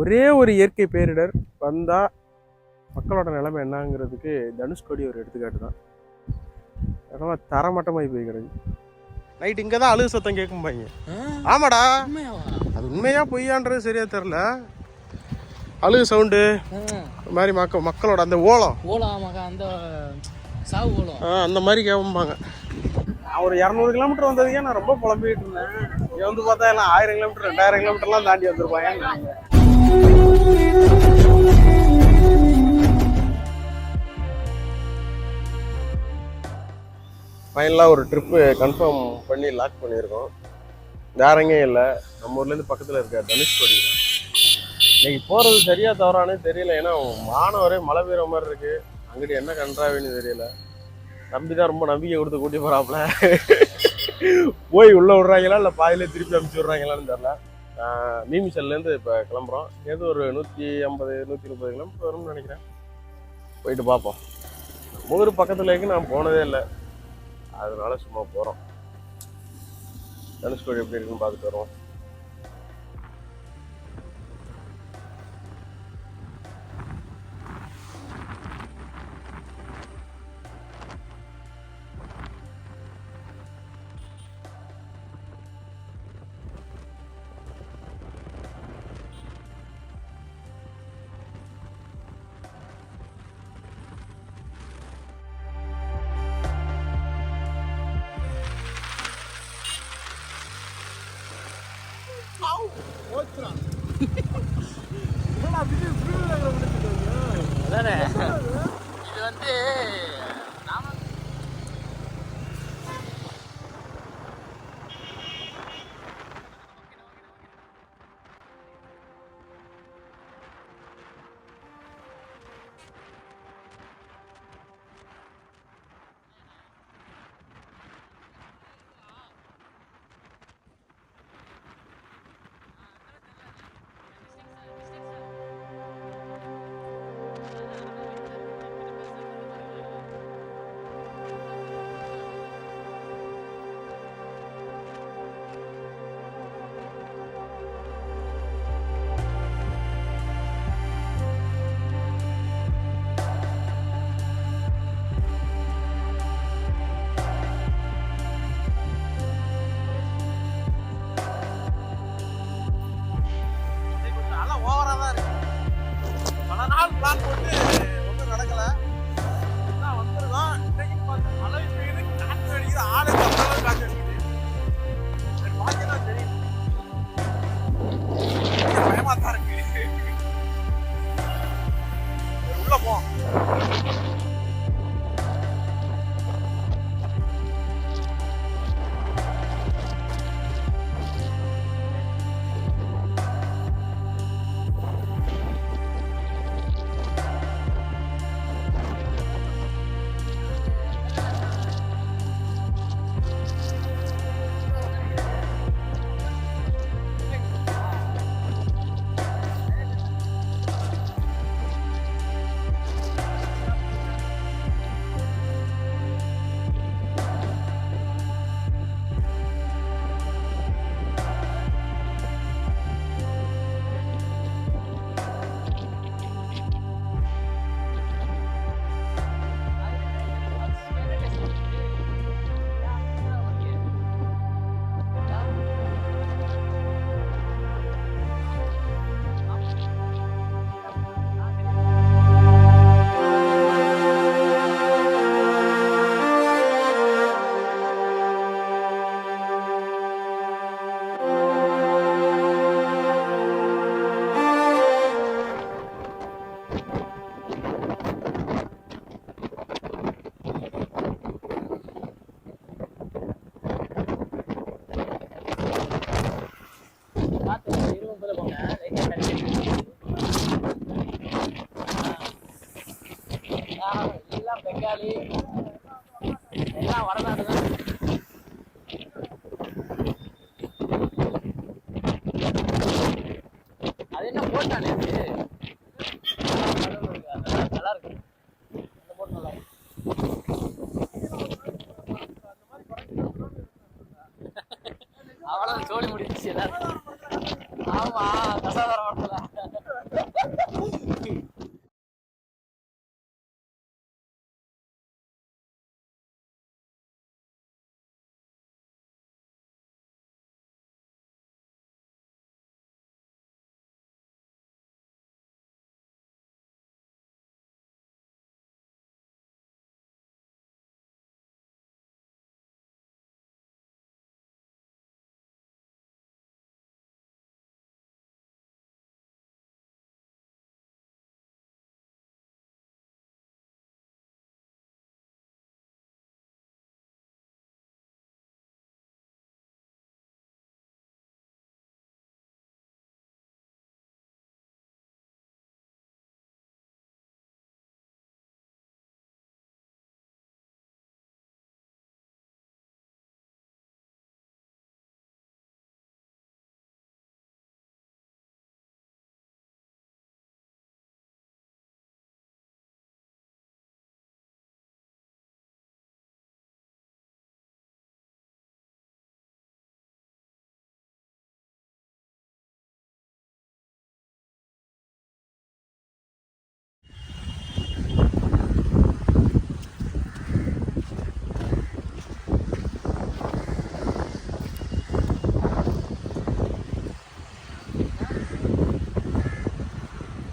ஒரே ஒரு இயற்கை பேரிடர் வந்தால் மக்களோட நிலைமை என்னங்கிறதுக்கு தனுஷ்கோடி ஒரு எடுத்துக்காட்டு தான். இடமா தரமட்டமாகி போய் கிடக்கு நைட் இங்கே தான் அழுகு சத்தம் கேட்கும்பாங்க ஆமாடா. அது உண்மையா பொய்யான்றது சரியா தெரில அழுகு சவுண்டு. இந்த மாதிரி மக்க மக்களோட அந்த ஓலம். ஓலம் அந்த சாவு ஓலம். ஆ, அந்த மாதிரி கேட்பாங்க நான் ஒரு இரநூறு கிலோமீட்டர் வந்ததுக்கே நான் ரொம்ப புலம்பிக்கிட்டு இருந்தேன். இங்கே வந்து பார்த்தா எல்லாம் ஆயிரம் கிலோமீட்டர் ரெண்டாயிரம் கிலோமீட்டர்லாம் தாண்டி வந்திருப்பாங்க ஃபைனலாக ஒரு ட்ரிப்பு கன்ஃபார்ம் பண்ணி லாக் பண்ணியிருக்கோம். வேற எங்கேயும் இல்லை. நம்ம ஊர்லேருந்து பக்கத்தில் இருக்க தனுஷ்கோடி இன்னைக்கு போகிறது சரியாக தவறானே தெரியல. ஏன்னா மாணவரே மழை பெய்கிற மாதிரி இருக்குது அங்கிட்டு என்ன கன்றாவின்னு தெரியல. நம்பி தான் ரொம்ப நம்பிக்கை கொடுத்து கூட்டி போகிறாப்புல போய் உள்ளே விட்றாங்களா இல்லை பாதியிலே திருப்பி அமுச்சு விட்றாங்களான்னு தெரில மீமிசல்லேருந்து இப்போ கிளம்புறோம். ஏதோ ஒரு நூற்றி ஐம்பது நூற்றி முப்பது கிலோமீட்டர் வரும்னு நினைக்கிறேன். போயிட்டு பார்ப்போம் நம்ம ஊர் பக்கத்துலேருக்கு நான் போனதே இல்லை. அதனால சும்மா போகிறோம் தனுஷ்கோடி எப்படி இருக்குன்னு பார்த்துட்டு வருவோம்.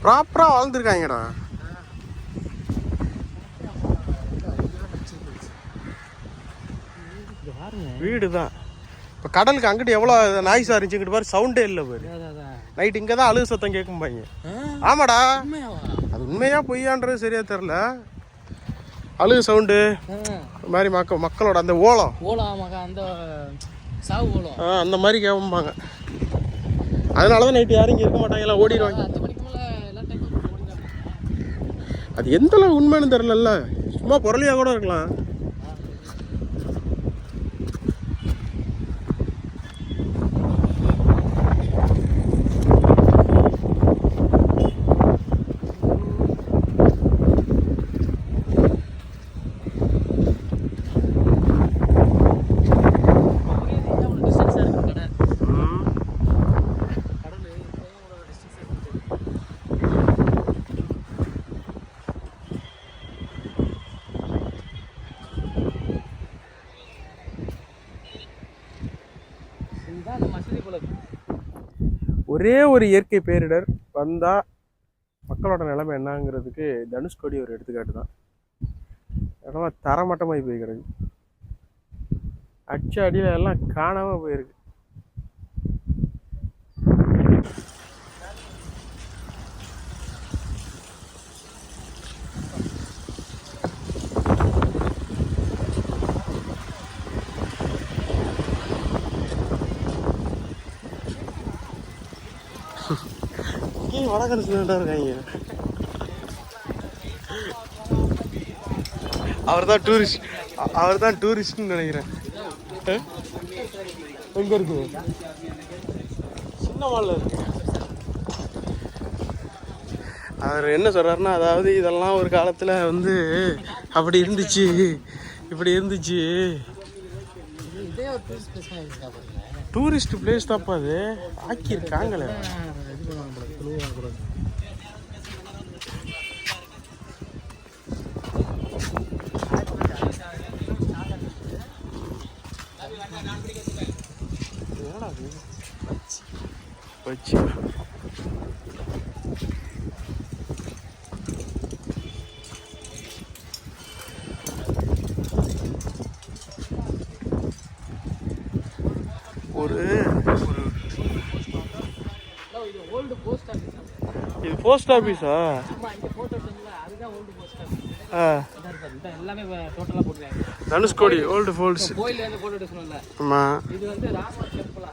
ப்ராப்பராக வாழ்ந்துருக்காங்கடா. வீடு தான் இப்போ கடலுக்கு அங்கிட்டு எவ்வளோ நாய்ஸாக இருந்துச்சு இங்கிட்டு பாரு சவுண்டே இல்லை பாரு. நைட் இங்கே தான் அழுகு சத்தம் கேட்கும்பாங்க ஆமாடா? அது உண்மையா பொய்யான்றது சரியா தெரில அழுகு சவுண்டு இந்த மாதிரி மக்க மக்களோட அந்த ஓலம். ஓலம் அந்த சாவு ஓலம். ஆ, அந்த மாதிரி கேட்பாங்க அதனால தான் நைட்டு யாரும் இங்கே இருக்க மாட்டாங்க எல்லாம் ஓடிடுவாங்க அஞ்சு மணிக்கு மேல எல்லா டைமும் ஓடிதான் அது எந்தளவு உண்மைன்னு தெரிலல்ல சும்மா பொருளியாக கூட இருக்கலாம் டிஸ்டன்ஸாக இருக்கு கடை ம். கடல் டிஸ்டன்ஸ் இருக்கு இதுதான் அந்த மசூதி போல இருக்கு. ஒரே ஒரு இயற்கை பேரிடர் வந்தால் மக்களோட நிலைமை என்னங்கிறதுக்கு தனுஷ்கோடி ஒரு எடுத்துக்காட்டு தான். இடமா தரமட்டமாகி போய் கிடக்கு அச்சு அடியில் எல்லாம் காணாமல் போயிருக்கு. இங்கேயும் வடகரசு இருக்காங்க அவர் தான் டூரிஸ்ட் அவர் தான் டூரிஸ்ட்னு நினைக்கிறேன்? எங்க இருக்கு? சின்ன மால்ல இருக்கு. அவர் என்ன சொல்றாருன்னா அதாவது இதெல்லாம் ஒரு காலத்துல வந்து அப்படி இருந்துச்சு இப்படி இருந்துச்சு. டூரிஸ்ட் பிளேஸ் தாப்பா அது. ஆக்கியிருக்காங்களே. இது வாங்கக்கூடாது போல வாங்கக்கூடாது கூட என்னடா இது? வச்சு டோட்டலா போட்டுருக்காங்க தனுஷ்கோடி ஓல்டு ஃபால்ஸ் ஆமாம் இது வந்து ராமர் டெம்பிளா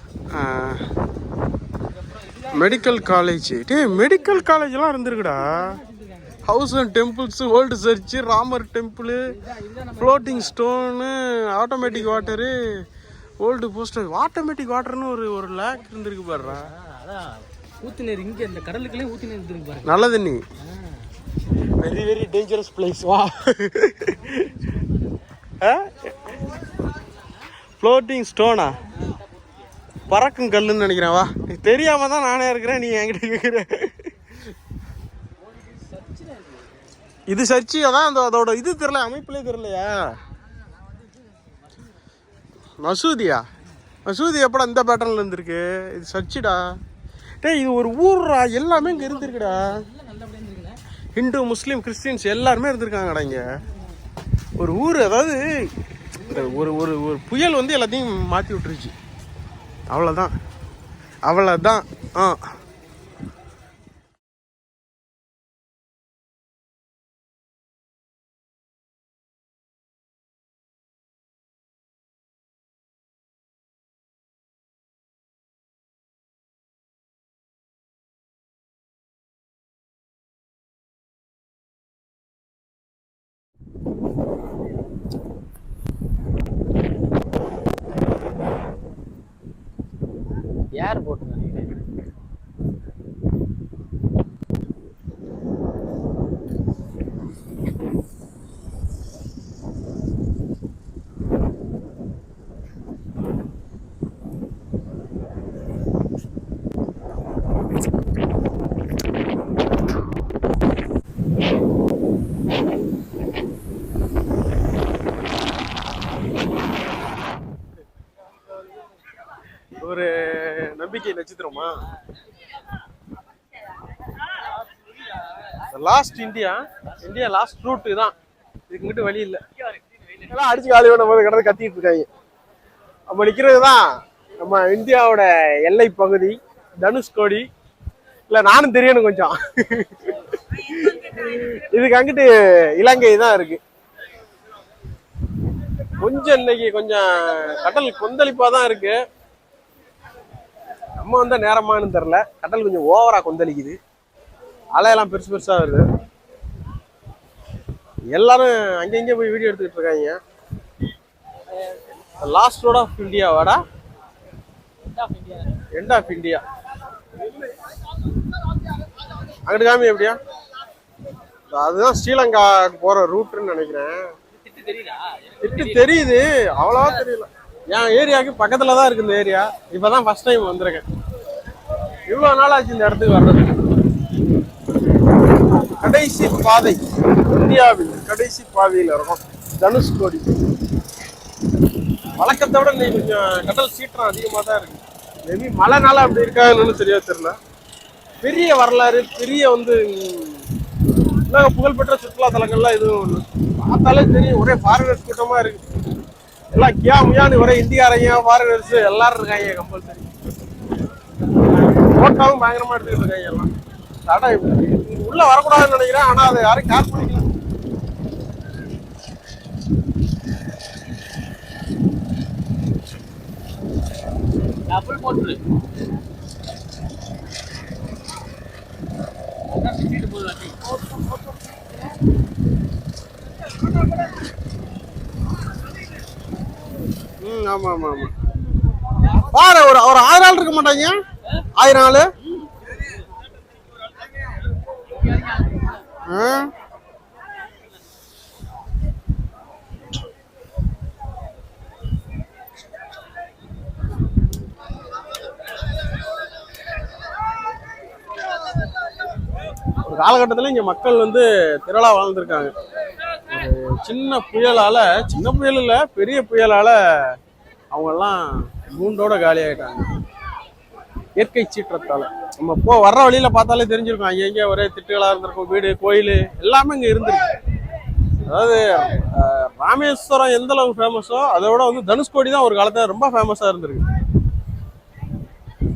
மெடிக்கல் காலேஜ் டேய் மெடிக்கல் காலேஜ்லாம் இருந்திருக்குடா. House and temples old church Ramar temple floating stone automatic water old poster automatic வாட்டர்னு ஒரு ஒரு லேக் இருந்திருக்கு பாருடா. ஊத்துநீர் இங்க இந்த கடலுக்குள்ளே ஊத்துநீர் இருக்கு பாருங்க. நல்ல தண்ணி வெரி வெரி டேஞ்சரஸ் பிளேஸ் வா ஃப்ளோட்டிங் ஸ்டோனா பறக்கும் கல்லுன்னு நினைக்கிறேன். வா. நீ தெரியாம தான் நானே இருக்கிறேன் நீ என்கிட்ட கேட்குற இது சர்ச்சு அதான் அந்த அதோட இது தெரியல அமைப்புலே தெரியலையா? மசூதியா? மசூதி எப்படா இந்த பேட்டர்ன்ல இருந்திருக்கு? இது சர்ச்சுடா? டேய் இது ஒரு ஊர்ரா எல்லாமே இங்கே இருந்திருக்குடா. ஹிந்து முஸ்லீம் கிறிஸ்டின்ஸ் எல்லாருமே இருந்திருக்காங்கடா இங்கே. ஒரு ஊர் அதாவது இந்த ஒரு ஒரு ஒரு புயல் வந்து எல்லாத்தையும் மாற்றி விட்டுருச்சு. அவ்வளோதான் அவ்வளோதான் ஆ. யார் போட்டு நட்சத்திரமா last India India last route தான். இதுக்கு மட்டும் வழி இல்லை. எல்லாம் அடிச்சு காலி பண்ண போது கிடந்து கத்திட்டு இருக்காங்க. நம்ம நிற்கிறது தான் நம்ம இந்தியாவோட எல்லை பகுதி தனுஷ்கோடி இல்லை நானும் தெரியணும் கொஞ்சம். இதுக்கு அங்கிட்டு இலங்கை தான் இருக்கு. கொஞ்சம் இன்னைக்கு கொஞ்சம் கடல் கொந்தளிப்பாக தான் இருக்குது நம்ம வந்த நேரமானு தெரில கடல் கொஞ்சம் ஓவரா கொந்தளிக்குது. அலையெல்லாம் பெருசு பெருசா வருது. எல்லாரும் அங்கங்க போய் வீடியோ எடுத்துக்கிட்டு இருக்காங்க. லாஸ்ட் ரோட் ஆஃப் இந்தியா வாடா. எண்ட் ஆஃப் இந்தியா அங்கிட்டு காமி எப்படியா? அதுதான் ஸ்ரீலங்கா போற ரூட்னு நினைக்கிறேன். திட்டு தெரியுது. அவ்வளவா தெரியல. என் ஏரியாவுக்கு பக்கத்தில் தான் இருக்குது இந்த ஏரியா. இப்போ தான் ஃபர்ஸ்ட் டைம் வந்திருக்கேன். இவ்வளோ நாள் ஆச்சு இந்த இடத்துக்கு வர்றது. கடைசி பாதை இந்தியாவில் கடைசி பாதையில் இருக்கும். தனுஷ்கோடி வழக்கத்தை விட இன்னைக்கு கொஞ்சம் கடல் சீற்றம் அதிகமாக தான் இருக்கு. மேபி மழைனால அப்படி இருக்காதுன்னு சரியா தெரியல. பெரிய வரலாறு பெரிய வந்து உலக புகழ்பெற்ற சுற்றுலா தலங்கள்லாம் எதுவும் ஒண்ணு. பார்த்தாலே தெரியும் ஒரே ஃபாரினர்ஸ் கூட்டமாக இருக்குது எல்லாம் கியா முயான்னு ஒரே இந்தியாரையும் ஃபாரினர்ஸ் எல்லாரும் இருக்காங்க கம்பல்சரி போட்டோவும் பயங்கரமா எடுத்துக்கிட்டு இருக்காங்க எல்லாம். தடை உள்ள வரக்கூடாதுன்னு நினைக்கிறேன் ஆனா அதை யாரும் கேர் பண்ணிக்கல. டபுள் போட்டு அதான் சுத்திட்டு போகுது வண்டி ம் ஆமா ஆமா ஆமா பாரு ஒரு ஒரு ஆயிரம் ஆள் இருக்க மாட்டாங்க. ஆயிரம் ஆளு ஒரு காலகட்டத்தில் இங்கே மக்கள் வந்து திரளா வாழ்ந்திருக்காங்க. சின்ன புயலால் சின்ன புயல் இல்லை பெரிய புயலால் அவங்கெல்லாம் கூண்டோட காலி ஆகிட்டாங்க இயற்கை சீற்றத்தால். நம்ம போ வர்ற வழியில் பார்த்தாலே தெரிஞ்சிருக்கும். அங்கே இங்க ஒரே திட்டுகளாக இருந்திருக்கும். வீடு கோயில் எல்லாமே இங்கே இருந்திருக்கு. அதாவது ராமேஸ்வரம் எந்த அளவுக்கு ஃபேமஸோ அதை விட வந்து தனுஷ்கோடி தான் ஒரு காலத்தில் ரொம்ப ஃபேமஸாக இருந்திருக்கு.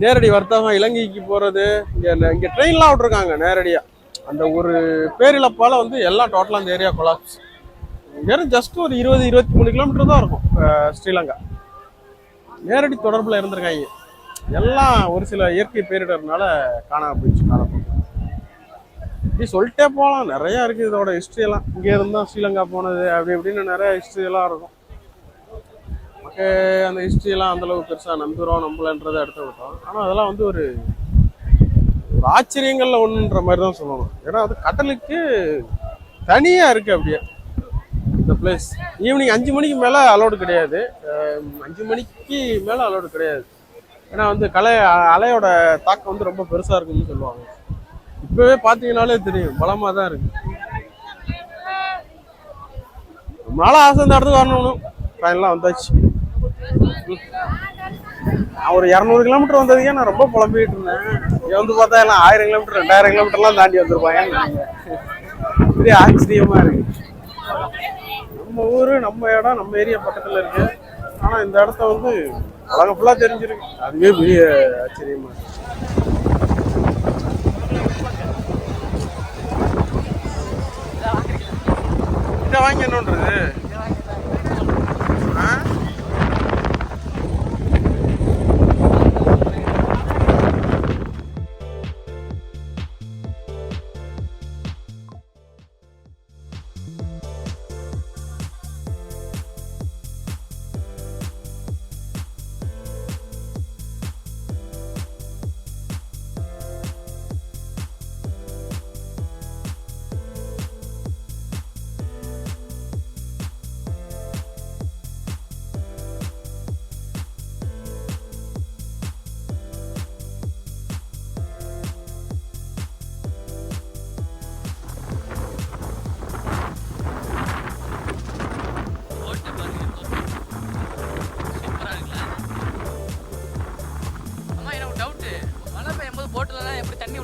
நேரடி வர்த்தகம் இலங்கைக்கு போகிறது இங்கே இங்கே ட்ரெயின்லாம் விட்ருக்காங்க நேரடியாக அந்த ஒரு பேரிழப்பால் வந்து எல்லாம் டோட்டலாக அந்த ஏரியா கொலாப்ஸ் வெறும் ஜஸ்ட் ஒரு இருபது இருபத்தி மூணு கிலோமீட்டர் தான் இருக்கும் ஸ்ரீலங்கா. நேரடி தொடர்பில் இருந்திருக்காங்க. எல்லாம் ஒரு சில இயற்கை பேரிடர்னால காணாம போயிடுச்சு காலப்போக்கில் இப்படி சொல்லிட்டே போகலாம் நிறையா இருக்குது இதோட ஹிஸ்ட்ரி எல்லாம். இங்கே இருந்தால் ஸ்ரீலங்கா போனது அப்படி இப்படின்னு நிறைய ஹிஸ்ட்ரி எல்லாம் இருக்கும். நமக்கு அந்த ஹிஸ்ட்ரியெல்லாம் அந்தளவுக்கு அந்த அளவுக்கு பெருசா நம்புறோம் நம்பலன்றதை எடுத்து விட்டோம். ஆனால் அதெல்லாம் வந்து ஒரு ஒரு ஆச்சரியங்களில் ஒன்றுன்ற மாதிரி தான் சொல்லணும். ஏன்னா அது கடலுக்கு தனியாக இருக்குது அப்படியே. இந்த பிளேஸ் ஈவினிங் அஞ்சு மணிக்கு மேலே அலோடு கிடையாது. அஞ்சு மணிக்கு மேலே அலோடு கிடையாது. ஏன்னா வந்து கலை அலையோட தாக்கம் வந்து ரொம்ப பெருசாக இருக்குன்னு சொல்லுவாங்க. இப்போவே பார்த்தீங்கனாலே தெரியும். பலமாக தான் இருக்கு. ரொம்ப ஆசை இந்த இடத்துக்கு வரணும் ஃபைனலாக வந்தாச்சு. ஒரு இரநூறு கிலோமீட்டர் வந்ததுக்கே நான் ரொம்ப புலம்பிக்கிட்டு இருந்தேன். இங்கே வந்து பார்த்தா எல்லாம் ஆயிரம் கிலோமீட்டர் ரெண்டாயிரம் கிலோமீட்டர்லாம் தாண்டி வந்திருப்பாங்க பெரிய ஆச்சரியமாக இருக்குது நம்ம ஊர் நம்ம இடம் நம்ம ஏரியா பக்கத்தில் இருக்கு. ஆனால் இந்த இடத்த வந்து உலகம் ஃபுல்லாக தெரிஞ்சிருக்கு. அதுவே பெரிய ஆச்சரியமா இருக்கு. வாங்கணுன்றது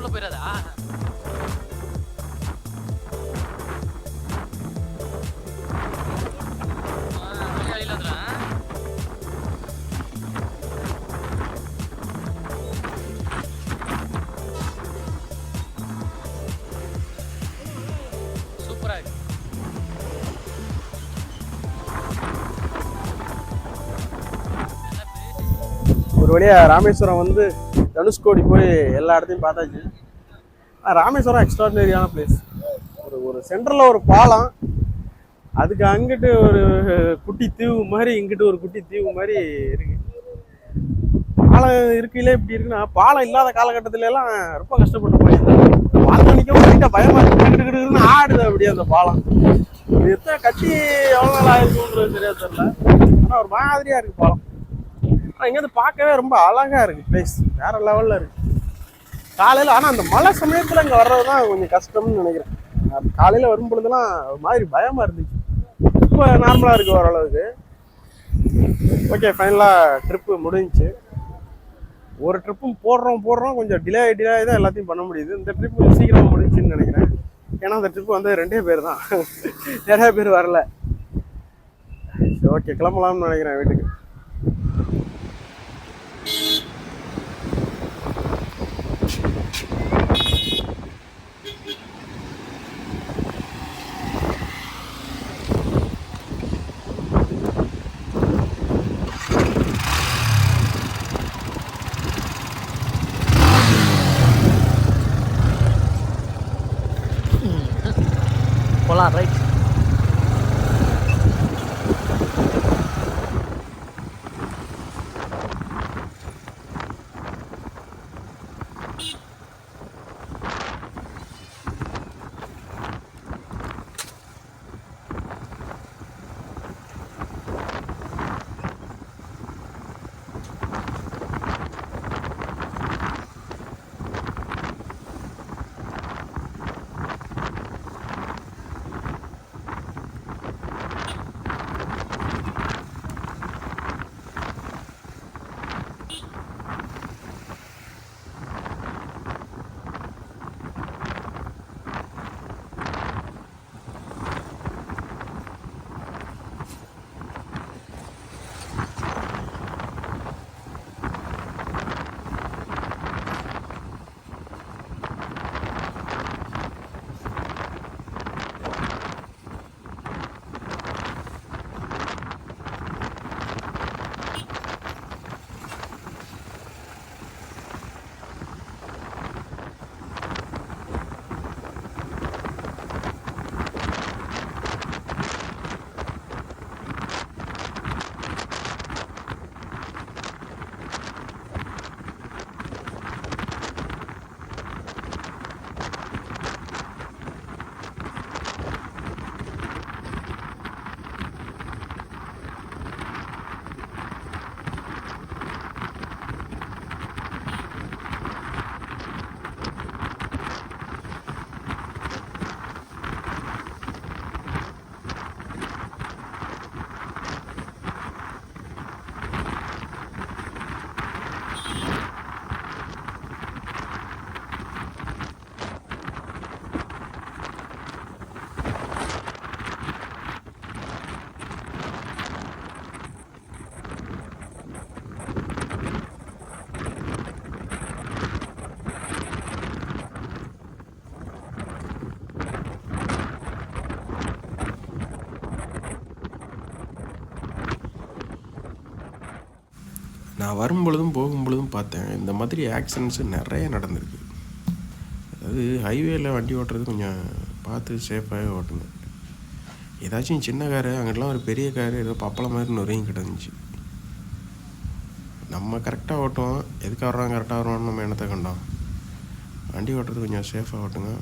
உள்ள போயிடாதா ஒரு வழியாக ராமேஸ்வரம் வந்து தனுஷ்கோடி போய் எல்லா இடத்தையும் பார்த்தாச்சு. ராமேஸ்வரம் எக்ஸ்ட்ராடினரியான பிளேஸ் ஒரு ஒரு சென்டரில் ஒரு பாலம். அதுக்கு அங்கிட்டு ஒரு குட்டி தீவு மாதிரி இங்கிட்டு ஒரு குட்டி தீவு மாதிரி இருக்கு. பாலம் இருக்கையிலே இப்படி இருக்குன்னா பாலம் இல்லாத காலகட்டத்துல எல்லாம் ரொம்ப கஷ்டப்பட்டு போயிருந்தேன் பாலம் நினைக்கவும் போயிட்டா பயமா இருக்குன்னு ஆடுது அப்படியே அந்த பாலம். இது எத்தனை கட்டி எவ்வளோ நாள் ஆயிருக்குன்றது சரியா தெரியல. ஆனால் ஒரு மாதிரியா இருக்கு பாலம். ஆனால் இங்கேருந்து பார்க்கவே ரொம்ப அழகா இருக்கு பிளேஸ் வேற லெவல்ல இருக்கு. காலையில் ஆனால் அந்த மழை சமயத்தில் இங்கே வர்றது தான் கொஞ்சம் கஷ்டம்னு நினைக்கிறேன். காலையில் வரும் பொழுதுலாம் ஒரு மாதிரி பயமாக இருந்துச்சு. இப்போ நார்மலாக இருக்குது ஓரளவுக்கு. ஓகே ஃபைனலாக ட்ரிப்பு முடிஞ்சிச்சு. ஒரு ட்ரிப்பும் போடுறோம் போடுறோம். கொஞ்சம் டிலே டிலே தான் எல்லாத்தையும் பண்ண முடியுது. இந்த ட்ரிப் கொஞ்சம் சீக்கிரமாக முடிஞ்சுன்னு நினைக்கிறேன். ஏன்னா அந்த ட்ரிப்பு வந்து ரெண்டே பேர் தான். நிறைய பேர் வரல. ஓகே கிளம்பலாம்னு நினைக்கிறேன் வீட்டுக்கு. போலாம் ரைட் நான் வரும்பொழுதும் போகும்பொழுதும் பார்த்தேன் இந்த மாதிரி ஆக்சிடென்ட்ஸு நிறைய நடந்திருக்கு. அதாவது ஹைவேயில் வண்டி ஓட்டுறது கொஞ்சம் பார்த்து சேஃபாகவே ஓட்டணும் ஏதாச்சும் சின்ன காரு அங்கிட்டலாம் ஒரு பெரிய காரு ஏதோ பப்பளம் மாதிரி நுரையும் கிடந்துச்சு. நம்ம கரெக்டாக ஓட்டுவோம். எதுக்காக வர்றோம் கரெக்டாக வர்றோம்னு நம்ம எண்ணத்தை கண்டோம்? வண்டி ஓட்டுறது கொஞ்சம் சேஃபாக ஓட்டுங்க.